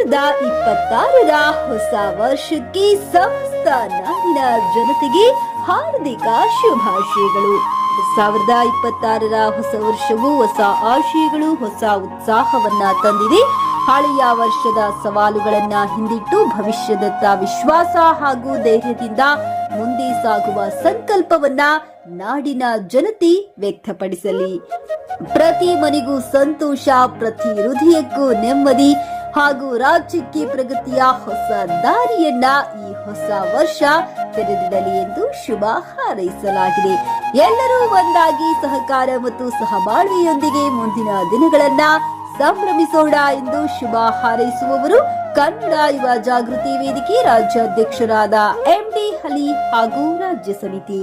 ಇಪ್ಪತ್ತಾರರ ಹೊಸ ವರ್ಷಕ್ಕೆ ಸಮಸ್ತ ನಾಡಿನ ಜನತೆಗೆ ಹಾರ್ದಿಕ ಶುಭಾಶಯಗಳು. ಸಾವಿರದ ಇಪ್ಪತ್ತಾರರ ಹೊಸ ವರ್ಷವು ಹೊಸ ಆಶಯಗಳು, ಹೊಸ ಉತ್ಸಾಹವನ್ನ ತಂದಿದೆ. ಹಳೆಯ ವರ್ಷದ ಸವಾಲುಗಳನ್ನ ಹಿಂದಿಟ್ಟು ಭವಿಷ್ಯದತ್ತ ವಿಶ್ವಾಸ ಹಾಗೂ ಧೈರ್ಯದಿಂದ ಮುಂದೆ ಸಾಗುವ ಸಂಕಲ್ಪವನ್ನ ನಾಡಿನ ಜನತೆ ವ್ಯಕ್ತಪಡಿಸಲಿ. ಪ್ರತಿ ಮನೆಗೂ ಸಂತೋಷ, ಪ್ರತಿ ಹೃದಯಕ್ಕೂ ನೆಮ್ಮದಿ ಹಾಗೂ ರಾಜ್ಯಕ್ಕೆ ಪ್ರಗತಿಯ ಹೊಸ ದಾರಿಯನ್ನ ಈ ಹೊಸ ವರ್ಷ ತೆರೆದಿಡಲಿ ಎಂದು ಶುಭ ಹಾರೈಸಲಾಗಿದೆ. ಎಲ್ಲರೂ ಒಂದಾಗಿ ಸಹಕಾರ ಮತ್ತು ಸಹಬಾಳ್ವೆಯೊಂದಿಗೆ ಮುಂದಿನ ದಿನಗಳನ್ನ ಸಂಭ್ರಮಿಸೋಣ ಎಂದು ಶುಭ ಹಾರೈಸುವವರು ಕನ್ನಡ ಯುವ ಜಾಗೃತಿ ವೇದಿಕೆ ರಾಜ್ಯಾಧ್ಯಕ್ಷರಾದ ಎಂಡಿ ಹಲಿ ಹಾಗೂ ರಾಜ್ಯ ಸಮಿತಿ.